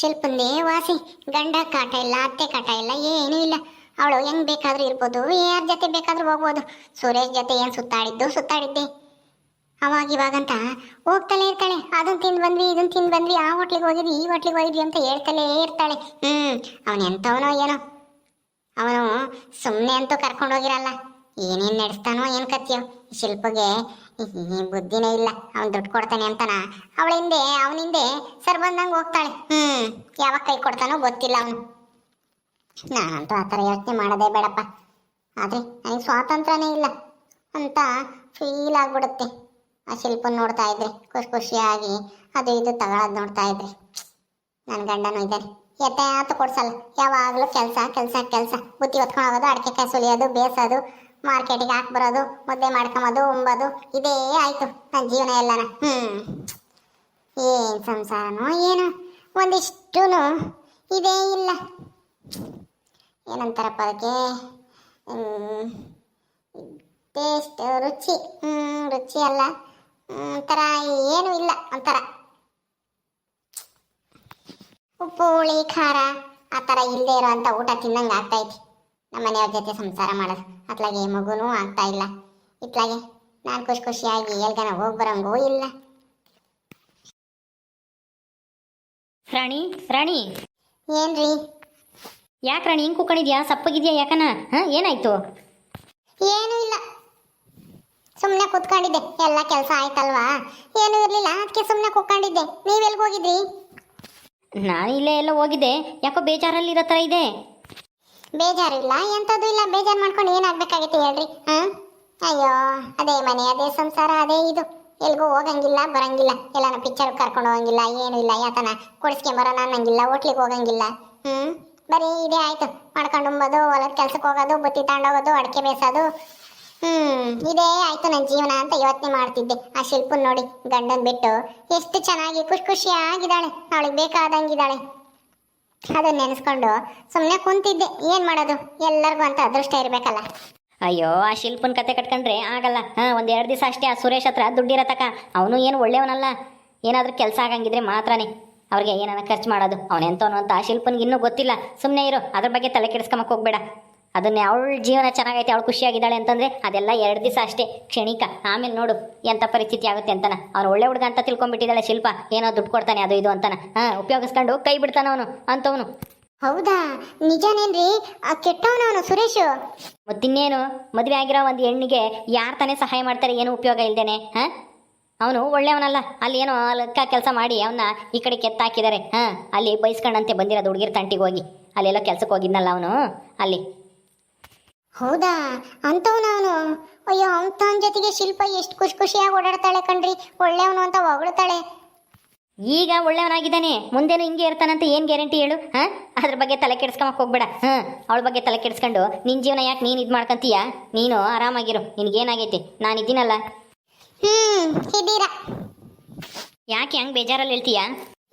ಶಿಲ್ಪಂದೇ ವಾಸಿ ಗಂಡ ಕಾಟ ಇಲ್ಲ, ಅತ್ತೆ ಕಾಟ ಇಲ್ಲ, ಏನೂ ಇಲ್ಲ. ಅವಳು ಹೆಂಗ್ ಬೇಕಾದ್ರೂ ಇರ್ಬೋದು, ಯಾರ ಜೊತೆ ಬೇಕಾದ್ರೂ ಹೋಗ್ಬೋದು. ಸುರೇಶ್ ಜೊತೆ ಏನು ಸುತ್ತಾಡಿದ್ದು, ಸುತ್ತಾಡಿದ್ದೆ. ಅವಾಗಿವಾಗಂತ ಇವಾಗಂತ ಇರ್ತಾಳೆ. ಅದನ್ನ ತಿಂದು ಬಂದ್ವಿ ಇದನ್ನ ತಿಂದು ಬಂದ್ವಿ, ಆ ಹೋಟ್ಲಿಗೆ ಹೋಗಿದ್ವಿ, ಈ ಹೋಟ್ಲಿಗೆ ಹೋಗಿದ್ವಿ ಅಂತ ಹೇಳ್ತಲೇ ಇರ್ತಾಳೆ. ಹ್ಞೂ ಅವನು ಎಂಥವನೋ ಏನೋ. ಅವನು ಸುಮ್ಮನೆ ಅಂತೂ ಕರ್ಕೊಂಡು ಹೋಗಿರಲ್ಲ. ಏನೇನು ನಡೆಸ್ತಾನೋ, ಏನು ಕತ್ತೀಯೋ. ಶಿಲ್ಪಗೆ ಬುದ್ಧಿನೇ ಇಲ್ಲ. ಅವ್ನು ದುಡ್ಡು ಕೊಡ್ತಾನೆ ಅಂತಾನ? ಅವಳ ಹಿಂದೆ, ಅವನ ಹಿಂದೆ ಸರ್ ಬಂದಂಗೆ ಹೋಗ್ತಾಳೆ. ಹ್ಮ್, ಯಾವಾಗ ಕೈ ಕೊಡ್ತಾನೋ ಗೊತ್ತಿಲ್ಲ ಅವನು. ನಾನಂತೂ ಆ ಥರ ಯೋಚನೆ ಮಾಡೋದೇ ಬೇಡಪ್ಪ. ಆದರೆ ನನಗೆ ಸ್ವಾತಂತ್ರ್ಯನೇ ಇಲ್ಲ ಅಂತ ಫೀಲ್ ಆಗ್ಬಿಡುತ್ತೆ. ಆ ಶಿಲ್ಪ ನೋಡ್ತಾ ಇದ್ರೆ, ಖುಷಿ ಖುಷಿಯಾಗಿ ಅದು ಇದು ತಗೊಳೋದು ನೋಡ್ತಾ ಇದ್ರೆ. ನನ್ನ ಗಂಡನೂ ಇದ್ದಾನೆ. ಎತ್ತೆ ಕೊಡ್ಸಲ್ಲ. ಯಾವಾಗಲೂ ಕೆಲಸ ಕೆಲಸ ಕೆಲಸ. ಬುತ್ತಿ ಹೊತ್ಕೊಂಡು ಹೋಗೋದು, ಅಡಿಕೆ ಕಾಯಿ ಸುಲಿಯೋದು ಬೇಯಿಸೋದು ಮಾರ್ಕೆಟಿಗೆ ಹಾಕಿ ಬರೋದು, ಮುದ್ದೆ ಮಾಡ್ಕೊಂಬೋದು, ಉಂಬೋದು, ಇದೇ ಆಯಿತು ನನ್ನ ಜೀವನ ಎಲ್ಲನ. ಹ್ಮ್. ಏನ್ ಸಂಸಾರನೋ ಏನು ಒಂದಿಷ್ಟೂ ಇದೇ ಇಲ್ಲ. ಏನಂತಾರಪ್ಪ ಅದಕ್ಕೆ? ಟೇಸ್ಟ್ ರುಚಿ. ರುಚಿ ಅಲ್ಲ. ಒಂಥರ ಏನೂ ಇಲ್ಲ, ಒಂಥರ. ಉಪ್ಪು, ಹುಳಿ, ಖಾರ, ಆ ಥರ ಇಲ್ಲದೆ ಇರೋವಂಥ ಊಟ ತಿನ್ನಂಗೆ ಆಗ್ತೈತಿ ನಮ್ಮ ಮನೆಯವ್ರ ಜೊತೆ ಸಂಸಾರ ಮಾಡೋದು. ಅತ್ಲಾಗೆ ಮಗುನೂ ಆಗ್ತಾ ಇಲ್ಲ. ಇತ್ಲಾಗೆ ನಾನು ಖುಷಿ ಖುಷಿಯಾಗಿ ಎಲ್ಗನ ಹೋಗಿ ಬರಂಗೂ ಇಲ್ಲ. ರಾಣಿ ರಾಣಿ. ಏನ್ರಿ? ಯಾಕೆ ರಾಣಿ ಹಿಂಗೆ ಕೂಕೊಂಡಿದ್ಯಾ ಸಪ್ಪಗಿದ್ಯಾ ಯಾಕನ? ಹಾಂ ಏನಾಯ್ತು? ಏನೂ ಇಲ್ಲ. ಸುಮ್ಮನೆ ಕೂತ್ಕೊಂಡಿದ್ದೆ. ಎಲ್ಲ ಕೆಲಸ ಆಯ್ತಲ್ವಾ? ಏನೂ ಇರಲಿಲ್ಲ. ಅದಕ್ಕೆ ಸುಮ್ಮನೆ ಕೂತ್ಕೊಂಡಿದ್ದೆ. ನೀವೆಲ್ಗೆ ಹೋಗಿದ್ರಿ? ನಾನು ಇಲ್ಲೇ ಎಲ್ಲ ಹೋಗಿದ್ದೆ. ಯಾಕೋ ಬೇಜಾರಲ್ಲಿರೋ ಥರ ಇದೆ. ಬೇಜಾರಿಲ್ಲ ಎಂಥದ್ದು ಇಲ್ಲ, ಬೇಜಾರು ಮಾಡ್ಕೊಂಡು ಏನಾಗಬೇಕಾಗಿತ್ತು ಹೇಳ್ರಿ, ಹಾಂ? ಅಯ್ಯೋ, ಅದೇ ಮನೆ, ಅದೇ ಸಂಸಾರ, ಅದೇ ಇದು. ಎಲ್ಗೂ ಹೋಗಂಗಿಲ್ಲ, ಬರಂಗಿಲ್ಲ. ಎಲ್ಲಾನ ಪಿಕ್ಚರ್ ಕರ್ಕೊಂಡು ಹೋಗಂಗಿಲ್ಲ, ಏನು ಇಲ್ಲ, ಯಾತನ? ಕೊಡಿಸ್ಕೊಂಬರೋಣ ಅನ್ನಂಗಿಲ್ಲ, ಹೋಟ್ಲಿಗೆ ಹೋಗಂಗಿಲ್ಲ ಹ್ಞೂ ಬರೀ ಇದೇ ಆಯ್ತು. ಮಾಡ್ಕೊಂಡು ಉಂಬೋದು, ಹೊಲದ ಕೆಲ್ಸಕ್ಕೆ ಹೋಗೋದು, ಬುತ್ತಿ ತಗೊಂಡೋಗೋದು ಅಡಿಕೆ ಬೇಸೋದು. ಹ್ಮ್, ಇದೇ ಆಯ್ತು ನನ್ನ ಜೀವನ ಅಂತ ಯೋಚನೆ ಮಾಡ್ತಿದ್ದೆ. ಆ ಶಿಲ್ಪನ್ ನೋಡಿ ಗಂಡನ್ ಬಿಟ್ಟು, ಎಷ್ಟು ಚೆನ್ನಾಗಿ, ಖುಷಿ ಖುಷಿಯಾಗಿದ್ದಾಳೆ. ಅವಳಿಗೆ ಬೇಕಾದಂಗಿದ್ದಾಳೆ. ಅದನ್ನ ನೆನೆಸ್ಕೊಂಡು ಸುಮ್ಮನೆ ಕುಂತಿದ್ದೆ. ಏನ್ ಮಾಡೋದು? ಎಲ್ಲರಿಗೂ ಅಂತ ಅದೃಷ್ಟ ಇರ್ಬೇಕಲ್ಲ. ಅಯ್ಯೋ, ಆ ಶಿಲ್ಪನ ಕತೆ ಕಟ್ಕೊಂಡ್ರೆ ಆಗಲ್ಲ. ಹಾಂ ಒಂದು ಎರಡು ದಿವಸ ಅಷ್ಟೇ ಆ ಸುರೇಶ್ ಹತ್ರ ದುಡ್ಡಿರತಕ್ಕ ಅವನು ಏನು ಒಳ್ಳೆಯವನಲ್ಲ. ಏನಾದ್ರೂ ಕೆಲಸ ಆಗಂಗಿದ್ರೆ ಮಾತ್ರನೇ. ಅವ್ರಿಗೆ ಏನಾರ ಖರ್ಚು ಮಾಡೋದು. ಅವನೆಂತವನು ಅಂತ ಆ ಶಿಲ್ಪನಿಗೆ ಇನ್ನೂ ಗೊತ್ತಿಲ್ಲ. ಸುಮ್ಮನೆ ಇರು, ಅದ್ರ ಬಗ್ಗೆ ತಲೆ ಕೆಡಿಸ್ಕೊಂಬಕ್ಕೆ ಹೋಗ್ಬೇಡ. ಅದನ್ನೇ ಅವಳ ಜೀವನ ಚೆನ್ನಾಗೈತೆ ಅವಳು ಖುಷಿಯಾಗಿದ್ದಾಳೆ ಅಂತಂದ್ರೆ ಅದೆಲ್ಲ ಎರಡು ದಿವಸ ಅಷ್ಟೇ. ಕ್ಷಣಿಕ. ಆಮೇಲೆ ನೋಡು ಎಂಥ ಪರಿಸ್ಥಿತಿ ಆಗುತ್ತೆ ಅಂತಾನ. ಅವ್ನು ಒಳ್ಳೆ ಹುಡುಗ ಅಂತ ತಿಳ್ಕೊಂಡ್ಬಿಟ್ಟಿದ್ದಾಳೆ ಶಿಲ್ಪ. ಏನೋ ದುಡ್ಡು ಕೊಡ್ತಾನೆ ಅದು ಇದು ಅಂತಾನ. ಹಾಂ ಉಪಯೋಗಿಸ್ಕೊಂಡು ಕೈ ಬಿಡ್ತಾನ ಅವನು ಅಂತವನು. ಹೌದಾ? ನಿಜನೇನ್ರಿ? ಆ ಕೆಟ್ಟವನವನು ಸುರೇಶು? ಮತ್ತಿನ್ನೇನು ಮದುವೆ ಆಗಿರೋ ಒಂದು ಹೆಣ್ಣಿಗೆ ಯಾರು ತಾನೇ ಸಹಾಯ ಮಾಡ್ತಾರೆ ಏನು ಉಪಯೋಗ ಇಲ್ದೇನೆ ಹಾಂ? ಅವನು ಒಳ್ಳೆಯವನಲ್ಲ. ಅಲ್ಲಿ ಏನೋ ಲೆಕ್ಕ ಕೆಲಸ ಮಾಡಿ ಅವನ್ನ ಈ ಕಡೆ ಕೆತ್ತಾಕಿದ್ದಾರೆ ಹಾಂ? ಅಲ್ಲಿ ಬೈಸ್ಕೊಂಡಂತೆ ಬಂದಿರೋದು ಹುಡುಗಿರ್ ತಂಟಿಗೆ ಹೋಗಿ. ಅಲ್ಲೆಲ್ಲ ಕೆಲಸಕ್ಕೆ ಹೋಗಿದ್ನಲ್ಲ ಅವನು ಅಲ್ಲಿ. ಹೌದಾ? ಅಂತವನವನು ಅಯ್ಯೋ ಅಂತವನ ಜೊತೆಗೆ ಶಿಲ್ಪ ಎಷ್ಟು ಖುಷಿ ಖುಷಿಯಾಗಿ ಓಡಾಡ್ತಾಳೆ ಕಣ್ರಿ. ಒಳ್ಳೆಯವನು ಅಂತ ಹೊಗಳ್ತಾಳೆ. ಈಗ ಒಳ್ಳೆಯವನಾಗಿದ್ದಾನೆ. ಮುಂದೇನು ಹಿಂಗೆ ಇರ್ತಾನಂತ ಏನು ಗ್ಯಾರಂಟಿ ಹೇಳು ಹಾಂ? ಅದ್ರ ಬಗ್ಗೆ ತಲೆ ಕೆಡಿಸ್ಕೊಂಬಕ್ಕೆ ಹೋಗ್ಬೇಡ. ಹಾಂ ಅವಳ ಬಗ್ಗೆ ತಲೆ ಕೆಡ್ಸ್ಕೊಂಡು ನಿನ್ನ ಜೀವನ ಯಾಕೆ ನೀನು ಇದು ಮಾಡ್ಕಂತೀಯ? ನೀನು ಆರಾಮಾಗಿರು. ನಿನಗೇನಾಗೈತಿ? ನಾನು ಇದ್ದೀನಲ್ಲ ಹ್ಮ್ ಇದೀರಾ ಯಾಕೆ ಹಂಗೆ ಬೇಜಾರಲ್ಲಿ ಹೇಳ್ತೀಯಾ?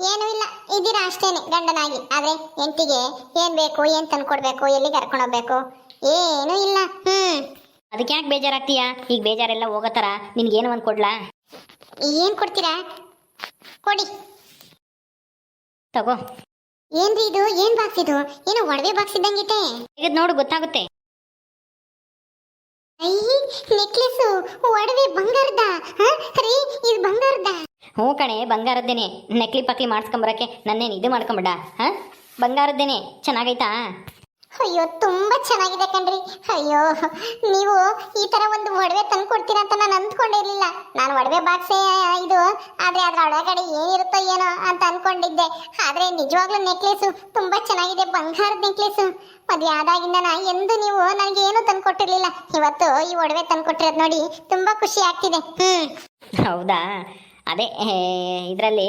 ಏನೂ ಇಲ್ಲ. ಇದ್ದೀರಾ ಅಷ್ಟೇನೆ ಗಂಡನಾಗಿ. ಆದ್ರೆ ಹೆಂಡತಿಗೆ ಏನು ಬೇಕು ಏನು ತಂದ್ಕೊಡ್ಬೇಕು ಎಲ್ಲಿಗೆ ಕರ್ಕೊಂಡು ಹೋಗ್ಬೇಕು? ಏನೂ ಇಲ್ಲ. ಹ್ಮ್. ಅದಕ್ಕೆ ಯಾಕೆ ಬೇಜಾರಾಗ್ತೀಯಾ? ಈಗ ಬೇಜಾರೆಲ್ಲ ಹೋಗೋ ಥರ ನಿನ್ಗೇನು ಒಂದು ಕೊಡ್ಲಾ? ಏನ್ ಕೊಡ್ತೀರಾ? ಕೊಡಿ. ತಗೋ. ಏನ್ರಿ ಇದು? ಏನ್ ಬಾಕ್ಸ್ ಇದು? ಏನು ಒಡವೆ ಬಾಕ್ಸ್ ಇದ್ದಂಗಿತೆ. ಈಗ ನೋಡು ಗೊತ್ತಾಗುತ್ತೆ. ಐ ನೆಕ್ಲೆಸ್ ಒಡವೆ ಬಂಗಾರದ. ರೀ ಇದು ಬಂಗಾರದ. ಹ್ಞೂ ಕಣೆ ಬಂಗಾರದ್ದೇನೆ. ನೆಕ್ಲಿ ಪಕ್ಲಿ ಮಾಡಿಸ್ಕೊಂಬರಕ್ಕೆ ನನ್ನೇನು ಇದು ಮಾಡ್ಕೊಂಬಿಡ? ಹಾಂ? ಬಂಗಾರದ್ದೇನೆ. ಚೆನ್ನಾಗೈತಾ? ಅಯ್ಯೋ, ತುಂಬಾ ಚೆನ್ನಾಗಿದೆ ಕಣ್ರಿ. ಅಯ್ಯೋ, ನೀವು ಈ ತರ ಒಂದು ಒಡವೆ ತಂದು ಕೊಡ್ತೀರಾ ಅಂತ ನಾನು ಅಂದ್ಕೊಂಡಿರ್ಲಿಲ್ಲ. ನಾನು ಒಡವೆ ಬಾಕ್ಸೇ ಇದು, ಆದ್ರೆ ಅದ್ರ ಒಳಗಡೆ ಏನಿರುತ್ತೋ ಏನೋ ಅಂತ ಅನ್ಕೊಂಡಿದ್ದೆ. ಆದ್ರೆ ನಿಜವಾಗ್ಲೂ ನೆಕ್ಲೆಸ್ ತುಂಬಾ ಚೆನ್ನಾಗಿದೆ, ಬಂಗಾರದ ನೆಕ್ಲೆಸ್ ಮದುವೆ ಆದಾಗಿಂದ ಎಂದು ನೀವು ನನಗೆ ಏನು ತಂದು ಕೊಟ್ಟಿರ್ಲಿಲ್ಲ. ಇವತ್ತು ಈ ಒಡವೆ ತಂದು ಕೊಟ್ಟಿರೋದು ನೋಡಿ ತುಂಬಾ ಖುಷಿ ಆಗ್ತಿದೆ. ಹ್ಮ್. ಹೌದಾ? ಅದೇ ಇದರಲ್ಲಿ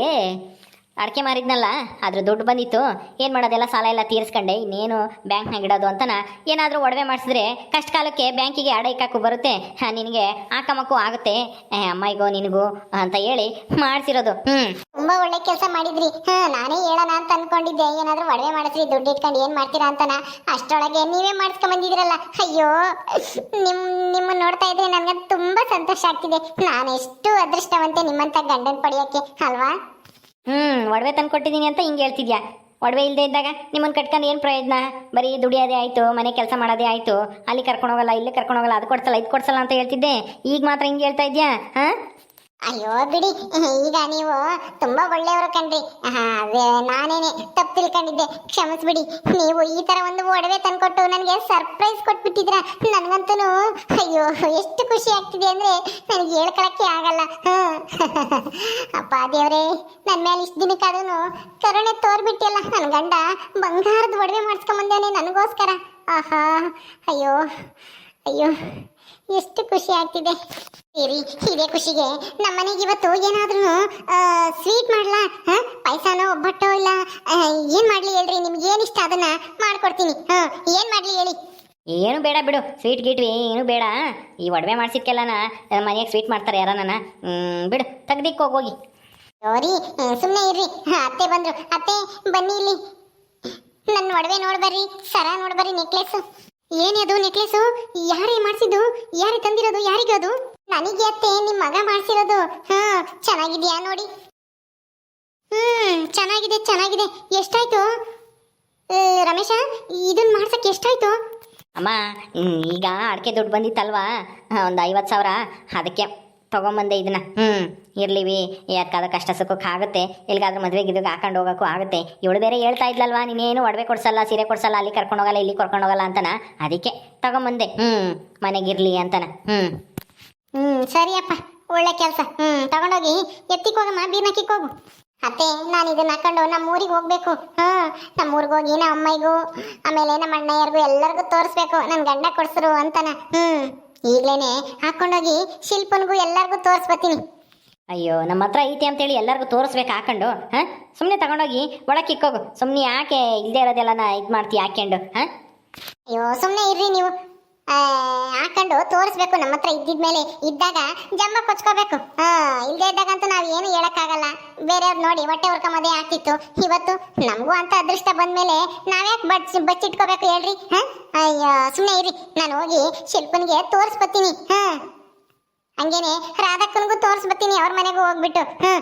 ಅಡಿಕೆ ಮಾರಿದ್ನಲ್ಲ ಅದ್ರ ದುಡ್ಡು ಬಂದಿತ್ತು. ಏನು ಮಾಡೋದೆಲ್ಲ ಸಾಲ ಎಲ್ಲ ತೀರಿಸ್ಕೊಂಡೆ. ಇನ್ನೇನು ಬ್ಯಾಂಕ್ನಾಗ ಇಡೋದು ಅಂತನ ಏನಾದರೂ ಒಡವೆ ಮಾಡಿಸಿದ್ರೆ ಕಷ್ಟ ಕಾಲಕ್ಕೆ ಬ್ಯಾಂಕಿಗೆ ಅಡ ಇಕ್ಕಾಕು ಬರುತ್ತೆ. ನಿನಗೆ ಆಕಮಕ್ಕೂ ಆಗುತ್ತೆ. ಅಮ್ಮಾಯಿಗೋ ನಿನಗೂ ಅಂತ ಹೇಳಿ ಮಾಡಿಸಿರೋದು. ಹ್ಞೂ ತುಂಬಾ ಒಳ್ಳೆ ಕೆಲಸ ಮಾಡಿದ್ರಿ. ಹಾ, ನಾನೇ ಹೇಳೋಣ ಅಂತ ಅನ್ಕೊಂಡಿದ್ದೆ. ಏನಾದ್ರೂ ಒಡವೆ ಮಾಡಿಸ್ರಿ, ದುಡ್ಡು ಇಟ್ಕೊಂಡು ಏನ್ ಮಾಡ್ತೀರಾ ಅಂತನ. ಅಷ್ಟೊಳಗೆ ನೀವೇ ಮಾಡಿಸ್ಕೊಂಡ್ ಬಂದಿದ್ರಲ್ಲ ಅಯ್ಯೋ, ನಿಮ್ ನಿಮ್ಮನ್ನು ನೋಡ್ತಾ ಇದ್ರೆ ನನಗೆ ತುಂಬಾ ಸಂತೋಷ ಆಗ್ತಿದೆ. ನಾನು ಎಷ್ಟು ಅದೃಷ್ಟವಂತೆ ನಿಮ್ಮಂತ ಗಂಡನ ಪಡೆಯೋಕ್ಕೆ ಅಲ್ವಾ? ಹ್ಞೂ ಒಡವೆ ತಂದು ಕೊಟ್ಟಿದ್ದೀನಿ ಅಂತ ಹಿಂಗೆ ಹೇಳ್ತಿದ್ಯಾ? ಒಡವೆ ಇಲ್ಲದೆ ಇದ್ದಾಗ ನಿಮ್ಮನ್ನು ಕಟ್ಕೊಂಡು ಏನು ಪ್ರಯೋಜನ ಬರೀ ದುಡಿಯೋದೇ ಆಯಿತು, ಮನೆ ಕೆಲಸ ಮಾಡೋದೇ ಆಯಿತು, ಅಲ್ಲಿ ಕರ್ಕೊಂಡು ಹೋಗಲ್ಲ, ಇಲ್ಲಿ ಕರ್ಕೊಂಡು ಹೋಗಲ್ಲ, ಅದು ಕೊಡ್ಸಲ್ಲ, ಇದು ಕೊಡ್ಸಲ್ಲ ಅಂತ ಹೇಳ್ತಿದ್ದೆ. ಈಗ ಮಾತ್ರ ಹಿಂಗೆ ಹೇಳ್ತಾ ಇದೆಯಾ? ಹಾಂ? ಅಯ್ಯೋ ಬಿಡಿ, ಈಗ ನೀವು ತುಂಬಾ ಒಳ್ಳೆಯವರು ಕಣ್ರಿ. ನಾನೇನೆ ತಪ್ಪು ತಿಳ್ಕೊಂಡಿದ್ದೆ. ಕ್ಷಮಿಸ್ಬಿಡಿ. ನೀವು ಈ ತರ ಒಂದು ಒಡವೆ ತಂದ್ಕೊಟ್ಟು ನನಗೆ ಸರ್ಪ್ರೈಸ್ ಕೊಟ್ಬಿಟ್ಟಿದ್ರ ನನಗಂತೂ ಅಯ್ಯೋ, ಎಷ್ಟು ಖುಷಿ ಆಗ್ತಿದೆ ಅಂದ್ರೆ ನನಗೆ ಹೇಳ್ಕೊಳಕ್ಕೆ ಆಗಲ್ಲ. ಅಪ್ಪ ದೇವ್ರೆ ನನ್ನ ಮೇಲೆ ಇಷ್ಟು ದಿನಕ್ಕಾದ್ರೂ ಕರುಣೆ ತೋರ್ಬಿಟ್ಟಿಲ್ಲ ನನ್ನ ಗಂಡ ಬಂಗಾರದ ಒಡವೆ ಮಾಡಿಸ್ಕೊಂಬಂದೇನೆ ನನಗೋಸ್ಕರ. ಆಹಾ, ಅಯ್ಯೋ ಅಯ್ಯೋ. ಎಷ್ಟು ಖುಷಿ ಆಗ್ತಿದೆ. ಸರಿ ಇದೇ ಖುಷಿಗೆ ನಮ್ಮ ಮನೆಗೆ ಇವತ್ತು ಏನಾದ್ರೂ ಸ್ವೀಟ್ ಮಾಡ್ಲಾ? ಹಾ? ಪಾಯಸನೋ ಒಬ್ಬಟ್ಟೋ ಇಲ್ಲ? ಏನ್ ಮಾಡ್ಲಿ ಹೇಳ್ರಿ ನಿಮ್ಗೆ ಏನು ಇಷ್ಟ ಅದನ್ನ ಮಾಡ್ಕೊಡ್ತೀನಿ. ಹಾಂ ಏನ್ ಮಾಡ್ಲಿ ಹೇಳಿ. ಏನು ಬೇಡ ಬಿಡು ಸ್ವೀಟ್ ಗೀಟ್ ಏನು ಬೇಡ. ಈ ಒಡವೆ ನಮ್ಮ ಮನೆಯಾಗ ಸ್ವೀಟ್ ಮಾಡ್ತಾರೆ ಯಾರನ್ನ ಬಿಡು ತೆಗ್ದಿಕ್ಕೆ ಹೋಗಿ ಸರಿ ಸುಮ್ಮನೆ ಇರ್ರಿ. ಹಾ, ಅತ್ತೆ ಬಂದ್ರು. ಅತ್ತೆ ಬನ್ನಿ ಇಲ್ಲಿ. ನನ್ನ ಒಡವೆ ನೋಡ್ಬರ್ರಿ ಸರ ನೋಡ್ಬರ್ರಿ ನೆಕ್ಲೆಸ್ ಏನೇ ಅದು ನೆಕ್ಲೆಸ್? ಯಾರೇ ಮಾಡಿಸಿದ್ದು? ಯಾರೇ ತಂದಿರೋದು? ಯಾರಿಗದು ನನಗೆ ಅತ್ತೆ ನಿಮ್ಮ ಮಗ ಮಾಡಿಸಿರೋದು. ಹಾ, ಚೆನ್ನಾಗಿದೆಯಾ ನೋಡಿ. ಹ್ಮ್, ಚೆನ್ನಾಗಿದೆ ಚೆನ್ನಾಗಿದೆ. ಎಷ್ಟಾಯ್ತು? ರಮೇಶ ಇದನ್ನ ಮಾಡ್ಸಕ್ಕೆ ಎಷ್ಟಾಯ್ತು? ಅಮ್ಮ ಈಗ ಅಡಿಕೆ ದುಡ್ಡು ಬಂದಿತ್ತಲ್ವಾ? ಒಂದು ಐವತ್ತು ಸಾವಿರ. ಅದಕ್ಕೆ. ತೊಗೊಂಬಂದೆ ಇದನ್ನ. ಹ್ಞೂ ಇರ್ಲಿವಿ ಯಾಕಾದ ಕಷ್ಟ ಸುಖಕ್ಕೆ ಆಗುತ್ತೆ. ಎಲ್ಲಿಗಾದ್ರೂ ಮದುವೆಗೆ ಇದಕ್ಕೆ ಹಾಕೊಂಡು ಹೋಗೋಕ್ಕೂ ಆಗುತ್ತೆ. ಇವಳು ಬೇರೆ ಹೇಳ್ತಾ ಇದ್ಲಲ್ವಾ ನೀನೇನು ಒಡವೆ ಕೊಡ್ಸಲ್ಲ ಸೀರೆ ಕೊಡ್ಸಲ್ಲ ಅಲ್ಲಿ ಕರ್ಕೊಂಡು ಹೋಗಲ್ಲ ಇಲ್ಲಿ ಕರ್ಕೊಂಡು ಹೋಗಲ್ಲ ಅಂತನ? ಅದಕ್ಕೆ ತಗೊಂಬಂದೆ. ಹ್ಞೂ ಮನೆಗಿರ್ಲಿ ಅಂತನ. ಹ್ಞೂ ಹ್ಮ್ ಸರಿಯಪ್ಪ. ಒಳ್ಳೆ ಕೆಲಸ. ಹ್ಮ್ ತಗೊಂಡೋಗಿ ಎತ್ತಿಕ್ ಹೋಗಮ್ಮ ಬೀರ್ನಕ್ಕಿಕ್ ಹೋಗು. ಅತ್ತೆ ನಾನು ಇದನ್ನ ಹಾಕೊಂಡು ನಮ್ಮ ಊರಿಗೆ ಹೋಗ್ಬೇಕು. ಹಾ ನಮ್ಮ ಊರಿಗೆ ಹೋಗಿ ನಮ್ಮ ಅಮ್ಮಗೂ ಆಮೇಲೆ ನಮ್ಮ ಅಣ್ಣಯ್ಯರಿಗೂ ಎಲ್ಲರಿಗೂ ತೋರಿಸ್ಬೇಕು. ನನ್ನ ಗಂಡ ಕೊಡ್ಸರು ಅಂತನ. ಹ್ಮ್. ಈಗ್ಲೇನೆ ಹಾಕೊಂಡೋಗಿ ಶಿಲ್ಪನ್ಗೂ ಎಲ್ಲರಿಗೂ ತೋರಿಸ್ಬತ್ತೀನಿ. ಅಯ್ಯೋ ನಮ್ಮ ಹತ್ರ ಐತೆ ಅಂತೇಳಿ ಎಲ್ಲರಿಗೂ ತೋರಿಸ್ಬೇಕು ಹಾಕೊಂಡು ಹಾಂ? ಸುಮ್ಮನೆ ತಗೊಂಡೋಗಿ ಒಳಕ್ಕೆ ಇಕ್ಕೋಗು. ಸುಮ್ಮನೆ ಯಾಕೆ ಇಲ್ಲದೆ ನಾ ಇದು ಮಾಡ್ತೀಯ ಹಾಕ್ಕೊಂಡು ಹಾಂ? ಅಯ್ಯೋ ಸುಮ್ಮನೆ ಇರ್ರಿ ನೀವು. ಹಾಕೊಂಡು ತೋರಿಸ್ಬೇಕು ನಮ್ಮ ಹತ್ರ ಇದ್ದಿದ್ಮೇಲೆ ಇದ್ದಾಗ ಜಂಬ ಕೊಚ್ಕೋಬೇಕು. ಹ ಇಲ್ಲದೆ ಇದ್ದಾಗಂತೂ ನಾವು ಏನು ಹೇಳಕ್ಕಾಗಲ್ಲ. ಬೇರೆಯವ್ರು ನೋಡಿ ಹೊಟ್ಟೆ ಹೊರ್ಕೊಂಬೋದೇ ಆಗ್ತಿತ್ತು. ಇವತ್ತು ನಮಗೂ ಅಂತ ಅದೃಷ್ಟ ಬಂದ್ಮೇಲೆ ನಾವ್ಯಾಕೆ ಬಚ್ ಬಚ್ಚಿಟ್ಕೋಬೇಕು ಹೇಳ್ರಿ? ಹಾ? ಅಯ್ಯೋ ಸುಮ್ಮನೆ ಇರಿ. ನಾನು ಹೋಗಿ ಶಿಲ್ಪನಿಗೆ ತೋರಿಸ್ಬತ್ತೀನಿ. ಹಾ? ಹಂಗೇನೆ ರಾಧಕ್ಕನಿಗೂ ತೋರಿಸ್ಬತ್ತೀನಿ ಅವ್ರ ಮನೆಗೂ ಹೋಗ್ಬಿಟ್ಟು. ಹಾ?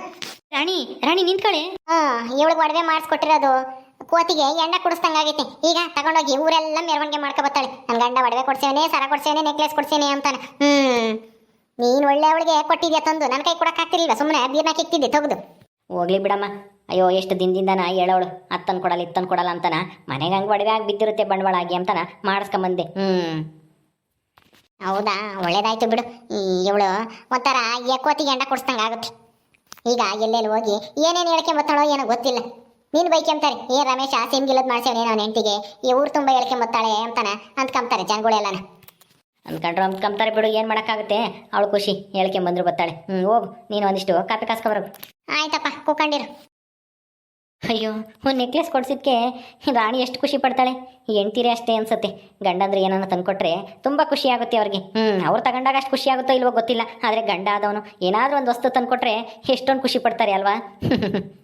ರಾಣಿ ರಾಣಿ ನಿಂತ್ಕೊಳ್ಳಿ ಹಾಂ ಇವಳಿಗೆ ಒಡವೆ ಮಾಡಿಸ್ಕೊಟ್ಟಿರೋದು. ಕೋತಿಗೆ ಎಣ್ಣೆ ಕುಡಿಸ್ದಂಗಾಗೈತೆ ಈಗ ತಗೊಂಡೋಗಿ ಊರೆಲ್ಲ ಮೆರವಣಿಗೆ ಮಾಡ್ಕೊ ಬರ್ತಾಳೆ. ನನ್ನ ಗಂಡ ಒಡವೆ ಕೊಡ್ಸೇವನೆ ಸರ ಕೊಡ್ಸೇವನೆ ನೆಕ್ಲೆಸ್ ಕೊಡ್ಸೇನೆ ಅಂತಾನೆ. ಹ್ಮ್. ನೀನ್ ಒಳ್ಳೆ ಅವಳಿಗೆ ಕೊಟ್ಟಿದ್ಯಾ ತಂದು? ನನ್ನ ಕೈ ಕೊಡಕ್ ಆಗ್ತಿರ್ಲಿಲ್ಲ ಸುಮ್ಮನೆ ಬೀರ್ನ ಇಕ್ತಿದ್ದೆ ತೆಗೆದು. ಹೋಗ್ಲಿ ಬಿಡಮ್ಮ. ಅಯ್ಯೋ ಎಷ್ಟು ದಿನದಿಂದನ ನಾ ಹೇಳೋಳು. ಅತ್ತನ್ ಕೊಡಲ್ಲ ಇತ್ತನ್ ಕೊಡಲ್ಲ ಅಂತಾನ. ಮನೆಗೆ ಹಂಗೆ ಒಡವೆ ಆಗಿ ಬಿದ್ದಿರುತ್ತೆ ಬಂಡವಾಳ ಆಗಿ ಅಂತಾನ ಮಾಡಿಸ್ಕೊಂಬಂದೆ. ಹ್ಮ್. ಹೌದಾ? ಒಳ್ಳೇದಾಯ್ತು ಬಿಡು. ಇವಳು ಒಂಥರ ಎಕ್ಕೋತಿಗೆ ಕೋತಿಗೆ ಎಂಡ ಕುಡಿಸ್ದಂಗ ಆಗುತ್ತೆ. ಈಗ ಎಲ್ಲೆಲ್ಲಿ ಹೋಗಿ ಏನೇನು ಹೇಳ್ಕೊಂಬತ್ತಾಳೋ ಏನೋ ಗೊತ್ತಿಲ್ಲ. ನೀನು ಬೈಕೆಂತಾರೆ ಏ ರಮೇಶ ಸಿಮ್ಗಿಲ್ಲದ್ ಮಾಡ್ಸೇವನೇ ನನ್ನ ಹೆಂಡತಿಗೆ. ಈ ಊರು ತುಂಬ ಹೇಳ್ಕೆ ಬತ್ತಾಳೆ ಅಂತಾನೆ. ಅಂದ್ಕೊಂತಾರೆ ಜನಗಳೆಲ್ಲನ ಅಂದ್ಕೊಂಡ್ರು ಕಂಬ್ತಾರೆ ಬಿಡು ಏನು ಮಾಡೋಕ್ಕಾಗುತ್ತೆ? ಅವಳು ಖುಷಿ ಹೇಳ್ಕೆ ಬಂದ್ರು ಬರ್ತಾಳೆ. ಹ್ಞೂ ಹೋಗು. ನೀನು ಒಂದಿಷ್ಟು ಕಾಪಿ ಕಾಸ್ಕೊಬರೋಗು ಆಯ್ತಪ್ಪ ಕೂಕೊಂಡಿರು. ಅಯ್ಯೋ ಒಂದು ನೆಕ್ಲೆಸ್ ಕೊಡ್ಸಿದ್ಕೆ ರಾಣಿ ಎಷ್ಟು ಖುಷಿ ಪಡ್ತಾಳೆ. ಹೆಣ್ತೀರಿ ಅಷ್ಟೇ ಅನ್ಸುತ್ತೆ. ಗಂಡಂದ್ರೆ ಏನನ್ನ ತಂದ್ಕೊಟ್ರೆ ತುಂಬ ಖುಷಿ ಆಗುತ್ತೆ ಅವ್ರಿಗೆ. ಹ್ಞೂ ಅವ್ರು ತಗೊಂಡಾಗ ಅಷ್ಟು ಖುಷಿ ಆಗುತ್ತೋ ಇಲ್ವೋ ಗೊತ್ತಿಲ್ಲ. ಆದರೆ ಗಂಡ ಆದವನು ಏನಾದರೂ ಒಂದು ವಸ್ತು ತಂದ್ಕೊಟ್ರೆ ಎಷ್ಟೊಂದು ಖುಷಿ ಪಡ್ತಾರೆ ಅಲ್ವಾ?